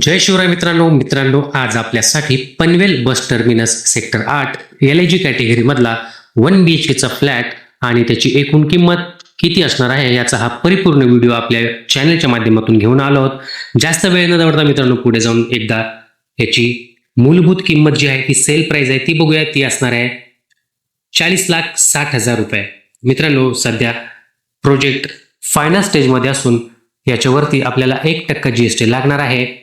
जय शिवराय मित्रांनो मित्रांनो आज आपल्यासाठी पनवेल बस टर्मिनस सेक्टर आठ एल आय जी कॅटेगरीमधला वन बी एच केचा फ्लॅट आणि त्याची एकूण किंमत किती असणार आहे याचा हा परिपूर्ण व्हिडिओ आपल्या चॅनलच्या माध्यमातून घेऊन आलो आहोत. जास्त वेळ न दवडता मित्रांनो पुढे जाऊन एकदा याची मूलभूत किंमत जी आहे ती सेल प्राइस आहे ती बघूया ती असणार आहे चाळीस लाख साठ हजार रुपये. मित्रांनो सध्या प्रोजेक्ट फायनल स्टेजमध्ये असून याच्यावरती आपल्याला एक टक्का जी एस टी लागणार आहे.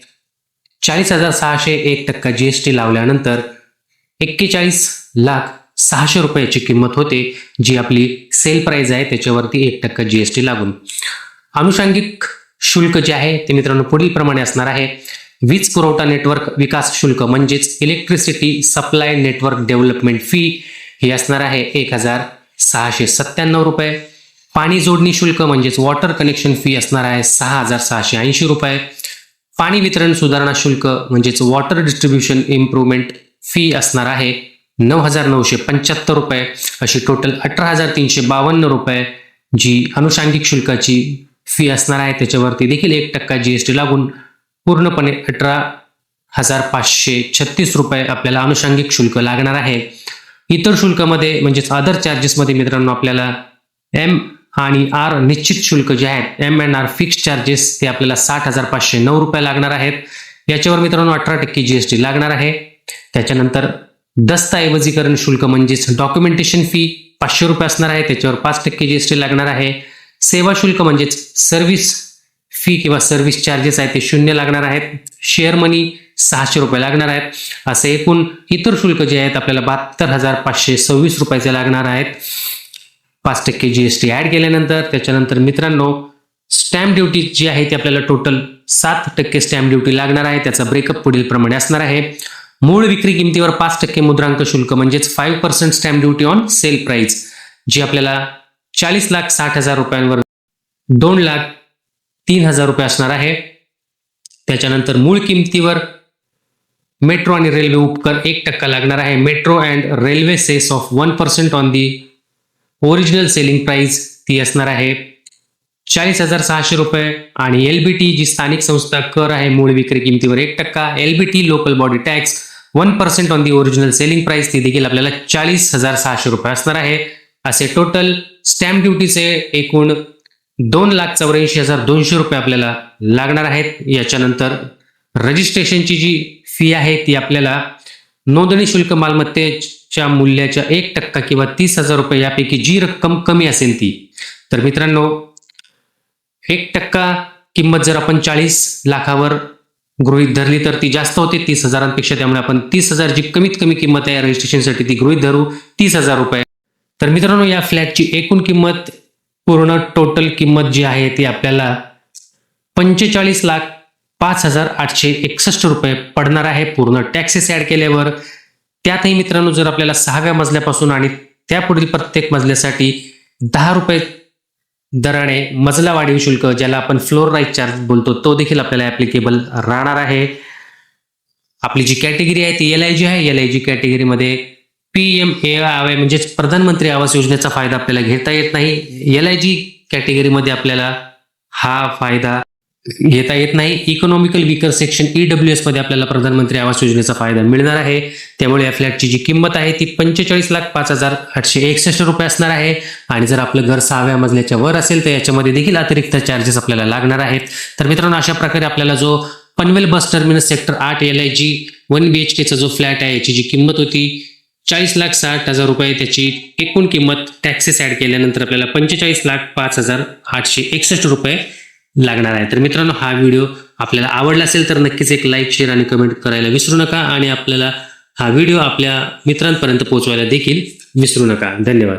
चाळीस हजार सहाशे एक टक्का जीएसटी लावल्यानंतर एक्केचाळीस लाख सहाशे रुपयाची किंमत होते जी आपली सेल प्राइस आहे त्याच्यावरती एक टक्का जीएसटी लागून. अनुषंगिक शुल्क जे आहे ते मित्रांनो पुढील प्रमाणे असणार आहे. वीज पुरवठा नेटवर्क विकास शुल्क म्हणजेच electricity supply network development fee ही असणार आहे एक हजार सहाशे सत्त्याण्णव रुपये. पाणी जोडणी शुल्क म्हणजेच वॉटर कनेक्शन फी असणार आहे सहा हजार सहाशे ऐंशी रुपये. पाणी वितरण सुधारणा शुल्क म्हणजेच वॉटर डिस्ट्रीब्युशन इम्प्रूव्हमेंट फी असणार आहे नऊ हजार नऊशे पंच्याहत्तर रुपये. अशी टोटल अठरा हजार तीनशे बावन्न रुपये जी अनुषंगिक शुल्काची फी असणार आहे. त्याच्यावरती देखील एक टक्का जीएसटी लागून पूर्णपणे अठरा हजार पाचशे छत्तीस रुपये आपल्याला अनुषंगिक शुल्क लागणार आहे. इतर शुल्कामध्ये म्हणजेच अदर चार्जेसमध्ये मित्रांनो आपल्याला एम आणि आर निश्चित शुल्क जे आहेत M and R fix charges ते आपल्याला साठ हजार पाचशे नऊ रुपये लागणार आहेत. याच्यावर मित्रांनो अठरा टक्के जीएसटी लागणार आहे. त्याच्यानंतर दस्तऐवजीकरण शुल्क म्हणजेच डॉक्युमेंटेशन फी पाचशे रुपये असणार आहे. त्याच्यावर पाच टक्के जीएसटी लागणार आहे. सेवा शुल्क म्हणजेच सर्व्हिस फी किंवा सर्व्हिस चार्जेस आहेत ते शून्य लागणार आहेत. शेअर मनी सहाशे रुपये लागणार आहेत. असे एकूण इतर शुल्क जे आहेत आपल्याला बहात्तर हजार पाचशे सव्वीस रुपयाचे लागणार आहेत. पाच टक्के जी एस टी ॲड केल्यानंतर त्याच्यानंतर मित्रांनो स्टॅम्प ड्युटी जी आहे ती आपल्याला टोटल सात टक्के स्टॅम्प ड्युटी लागणार आहे. त्याचा ब्रेकअप पुढील प्रमाणे असणार आहे. मूळ विक्री किमतीवर पाच टक्के मुद्रांक शुल्क म्हणजेच five percent stamp duty on sale price जी आपल्याला चाळीस लाख साठ हजार रुपयांवर दोन लाख तीन हजार रुपये असणार आहे. त्याच्यानंतर मूळ किमतीवर मेट्रो आणि रेल्वे उपकर एक टक्का लागणार आहे. Metro and railway cess of one percent on the original selling price ती असणार आहे चाळीस हजार सहाशे रुपये आणि एलबीटी जी स्थानिक संस्था कर आहे मूळ विक्री किमतीवर एक टक्का. LBT local body tax one percent on the original selling price ती देखील आपल्याला चाळीस हजार सहाशे रुपये असणार आहे. असे टोटल स्टॅम्प ड्युटीचे एकूण दोन लाख चौऱ्याऐंशी हजार दोनशे रुपये आपल्याला लागणार आहेत. याच्यानंतर रजिस्ट्रेशनची जी फी आहे ती आपल्याला नोंदणी शुल्क मालमत्तेच्या मूल्याच्या एक टक्का किंवा तीस हजार रुपये यापैकी जी रक्कम कमी असेल ती. तर मित्रांनो एक टक्का किंमत जर आपण चाळीस लाखावर गृहीत धरली तर ती जास्त होते तीस हजारांपेक्षा. त्यामुळे आपण तीस हजार जी कमीत कमी किंमत आहे रजिस्ट्रेशनसाठी ती गृहीत धरू तीस हजार रुपये. तर मित्रांनो या फ्लॅटची एकूण किंमत पूर्ण टोटल किंमत जी आहे ती आपल्याला पंचेचाळीस लाख पाच हजार आठशे एकसष्ट रुपये पडणार आहे. पूर्ण टॅक्सेस ऍड केल्यावर त्यातही मित्रांनो जर आपल्याला सहाव्या मजल्यापासून आणि त्यापुढील प्रत्येक मजल्यासाठी दहा रुपये दराने मजला वाढीव शुल्क ज्याला आपण फ्लोर राईट चार्ज बोलतो तो देखील आपल्याला ऍप्लिकेबल राहणार आहे. आपली जी कॅटेगरी आहे ती एल आय जी आहे. एल आय जी कॅटेगरीमध्ये पी एम ए आय म्हणजेच प्रधानमंत्री आवास योजनेचा फायदा आपल्याला घेता येत नाही. एल आय जी कॅटेगरीमध्ये आपल्याला हा फायदा घेता येत नाही. इकॉनॉमिकल विकर सेक्शन ईडब्ल्यू एसमध्ये आपल्याला प्रधानमंत्री आवास योजनेचा फायदा मिळणार आहे. त्यामुळे या फ्लॅटची जी किंमत आहे ती पंचेचाळीस लाख पाच हजार आठशे एकसष्ट रुपये असणार आहे. आणि जर आपलं घर सहाव्या मजल्याच्या वर असेल तर याच्यामध्ये देखील अतिरिक्त चार्जेस आपल्याला लागणार आहेत. तर मित्रांनो अशा प्रकारे आपल्याला जो पनवेल बस टर्मिनस सेक्टर आठ L I G one B H केचा जो फ्लॅट आहे याची जी किंमत होती चाळीस लाख साठ हजार रुपये. त्याची एकूण किंमत टॅक्सेस ऍड केल्यानंतर आपल्याला पंचेचाळीस लाख पाच हजार आठशे एकसष्ट रुपये लागणार आहे. तर मित्रांनो हा व्हिडिओ आपल्याला आवडला असेल तर नक्कीच एक लाईक शेअर आणि कमेंट करायला विसरू नका आणि आपल्याला हा व्हिडिओ आपल्या मित्रांपर्यंत पोहोचवायला देखील विसरू नका. धन्यवाद.